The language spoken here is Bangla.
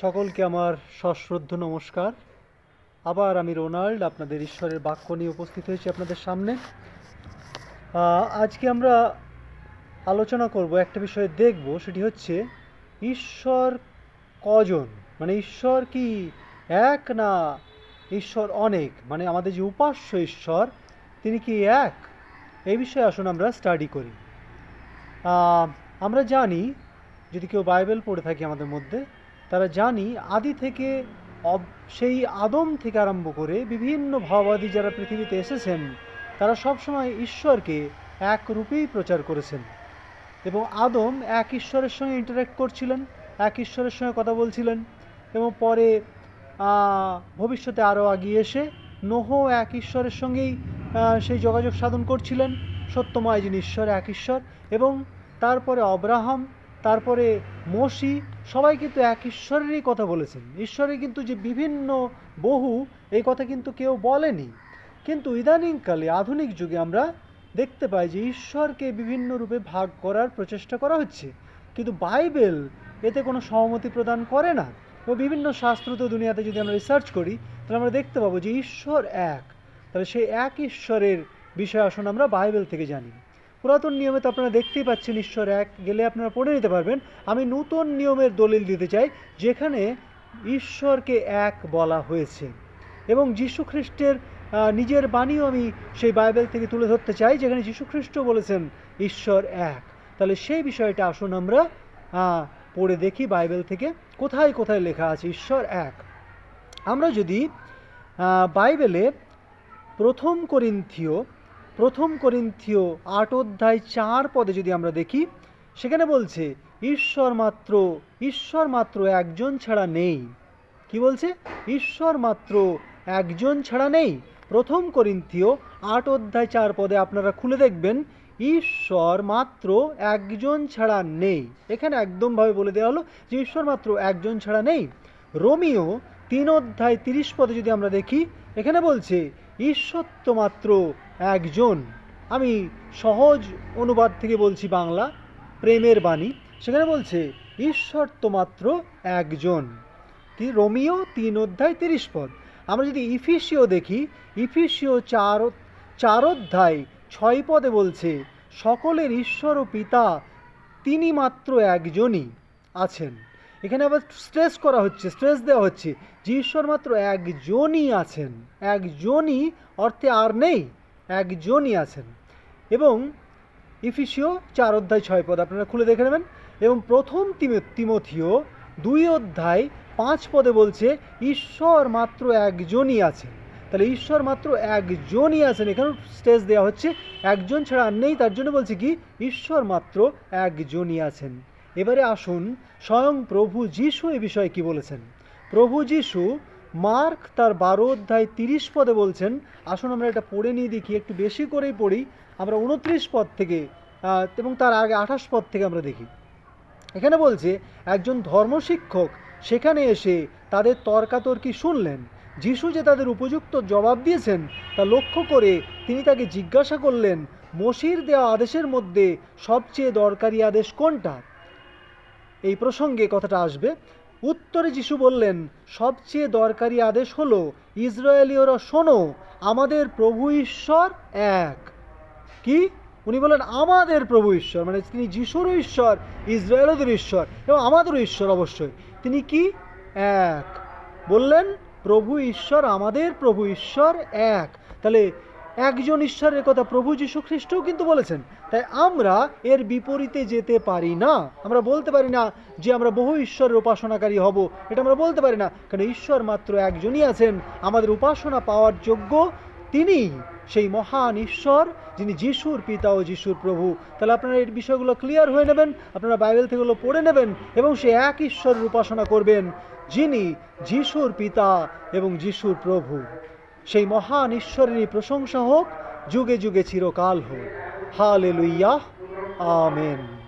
সকলকে আমার সশ্রদ্ধ নমস্কার। আবার আমি রোনাল্ড, আপনাদের ঈশ্বরের বাক্য নিয়ে উপস্থিত হয়েছি আপনাদের সামনে। আজকে আমরা আলোচনা করব, একটা বিষয়ে দেখব, সেটি হচ্ছে, ঈশ্বর কজন? মানে ঈশ্বর কি এক না ঈশ্বর অনেক? মানে আমাদের যে উপাস্য ঈশ্বর, তিনি কি এক? এই বিষয়ে আসুন আমরা স্টাডি করি। আমরা জানি, যদি কেউ বাইবেল পড়ে থাকি আমাদের মধ্যে তারা জানি আদি থেকে সেই আদম থেকে আরম্ভ করে বিভিন্ন ভাববাদী যারা পৃথিবীতে এসেছেন, তারা সবসময় ঈশ্বরকে এক রূপেই প্রচার করেছেন। এবং আদম এক ঈশ্বরের সঙ্গে ইন্টারাক্ট করছিলেন, এক ঈশ্বরের সঙ্গে কথা বলছিলেন এবং পরে ভবিষ্যতে আরও আগিয়ে এসে নোহ এক ঈশ্বরের সঙ্গেই সেই যোগাযোগ সাধন করছিলেন। সত্যময় যিনি ঈশ্বর, এক ঈশ্বর এবং তারপরে অব্রাহাম তারপরে মসি, সবাই কিন্তু এক ঈশ্বরেরই কথা বলেছেন। ঈশ্বরের কিন্তু যে বিভিন্ন বহু, এই কথা কিন্তু কেউ বলেনি। কিন্তু ইদানিংকালে, আধুনিক যুগে আমরা দেখতে পাই যে ঈশ্বরকে বিভিন্ন রূপে ভাগ করার প্রচেষ্টা করা হচ্ছে। কিন্তু বাইবেল এতে কোনো সহমতি প্রদান করে না। ও বিভিন্ন শাস্ত্রত দুনিয়াতে যদি আমরা রিসার্চ করি, তাহলে আমরা দেখতে পাবো যে ঈশ্বর এক। তাহলে সেই এক ঈশ্বরের বিষয় আসুন আমরা বাইবেল থেকে জানি। পুরাতন নিয়মে তো আপনারা দেখতেই পাচ্ছেন ঈশ্বর এক, গেলে আপনারা পড়ে নিতে পারবেন। আমি নূতন নিয়মের দলিল দিতে চাই, যেখানে ঈশ্বরকে এক বলা হয়েছে। এবং যীশু খ্রিস্টের নিজের বাণীও আমি সেই বাইবেল থেকে তুলে ধরতে চাই, যেখানে যীশু খ্রিস্ট বলেছেন, ঈশ্বর এক। তাহলে সেই বিষয়টা আসুন আমরা পড়ে দেখি বাইবেল থেকে, কোথায় কোথায় লেখা আছে, ঈশ্বর এক। আমরা যদি বাইবেলে প্রথম করিন্থীয় প্রথম করিন্থীয় আট অধ্যায় চার পদে যদি আমরা দেখি, সেখানে বলছে, ঈশ্বর মাত্র ঈশ্বর মাত্র একজন ছাড়া নেই। কি বলছে? ঈশ্বর মাত্র একজন ছাড়া নেই। প্রথম করিন্থীয় আট অধ্যায় চার পদে আপনারা খুলে দেখবেন, ঈশ্বর মাত্র একজন ছাড়া নেই। এখানে একদমভাবে বলে দেওয়া হলো যে, ঈশ্বর মাত্র একজন ছাড়া নেই। রোমিও তিন অধ্যায় তিরিশ পদে যদি আমরা দেখি, এখানে বলছে, ঈশ্বর তো মাত্র একজন, আমি সহজ অনুবাদ থেকে বলছি বাংলা, প্রেমের বাণী, সেখানে বলছে, ঈশ্বর তো মাত্র একজন। রোমিও তিন অধ্যায় তিরিশ পদ। আমরা যদি ইফিসিও দেখি, ইফিসিও চার চার অধ্যায় ছয় পদে বলছে, সকলের ঈশ্বর ও পিতা তিনি মাত্র একজনই আছেন। এখানে আবার স্ট্রেস করা হচ্ছে, স্ট্রেস দেওয়া হচ্ছে যে ঈশ্বর মাত্র একজনই আছেন। একজনই অর্থে আর নেই। একজনই আছেন। এবং ইফিসিও চার অধ্যায় ছয় পদ, আপনারা খুলে দেখে নেবেন। এবং প্রথম তিমে- তিমথিও দুই অধ্যায় পাঁচ পদে বলছে, ঈশ্বর মাত্র একজনই আছেন। তাহলে ঈশ্বর মাত্র একজনই আছেন। এখানে স্টেজ দেওয়া হচ্ছে, একজন ছাড়া আর নেই। তার জন্য বলছে কি, ঈশ্বর মাত্র একজনই আছেন। এবারে আসুন, স্বয়ং প্রভু যিশু এ বিষয়ে কি বলেছেন? প্রভু যিশু মার্ক তার বারো অধ্যায় তিরিশ পদে বলছেন, আসুন আমরা এটা পড়ে নিয়ে দেখি, একটু বেশি করেই পড়ি, আমরা উনত্রিশ পদ থেকে এবং তার আগে আঠাশ পদ থেকে আমরা দেখি। এখানে বলছে, একজন ধর্মশিক্ষক সেখানে এসে তাদের তর্কাতর্কি শুনলেন। যিশু যে তাদের উপযুক্ত জবাব দিয়েছেন, তা লক্ষ্য করে তিনি তাকে জিজ্ঞাসা করলেন, মসির দেওয়া আদেশের মধ্যে সবচেয়ে দরকারি আদেশ কোনটা? এই প্রসঙ্গে কথাটা আসবে। উত্তরে যিশু বললেন, সবচেয়ে দরকারি আদেশ হলো, ইসরায়েলীয়রা শোনো, আমাদের প্রভু ঈশ্বর এক। কি? উনি বলেন আমাদের প্রভু ঈশ্বর। মানে তিনি যিশুরও ঈশ্বর, ইসরায়েলদের ঈশ্বর এবং আমাদেরও ঈশ্বর অবশ্যই। তিনি কি? এক। বললেন, প্রভু ঈশ্বর, আমাদের প্রভু ঈশ্বর এক। তাহলে একজন ঈশ্বরের কথা প্রভু যীশু খ্রিস্টও কিন্তু বলেছেন। তাই আমরা এর বিপরীতে যেতে পারি না। আমরা বলতে পারি না যে আমরা বহু ঈশ্বরের উপাসনাকারী হব, এটা আমরা বলতে পারি না। কারণ ঈশ্বর মাত্র একজনই আছেন, আমাদের উপাসনা পাওয়ার যোগ্য তিনি, সেই মহান ঈশ্বর যিনি যিশুর পিতা ও যিশুর প্রভু। তাহলে আপনারা এই বিষয়গুলো ক্লিয়ার হয়ে নেবেন, আপনারা বাইবেল থেকেগুলো পড়ে নেবেন এবং সে এক ঈশ্বরের উপাসনা করবেন, যিনি যিশুর পিতা এবং যিশুর প্রভু। সেই মহান ঈশ্বরেরই প্রশংসা হোক যুগে যুগে চিরকাল হোক। হালে লুইয়া আমেন।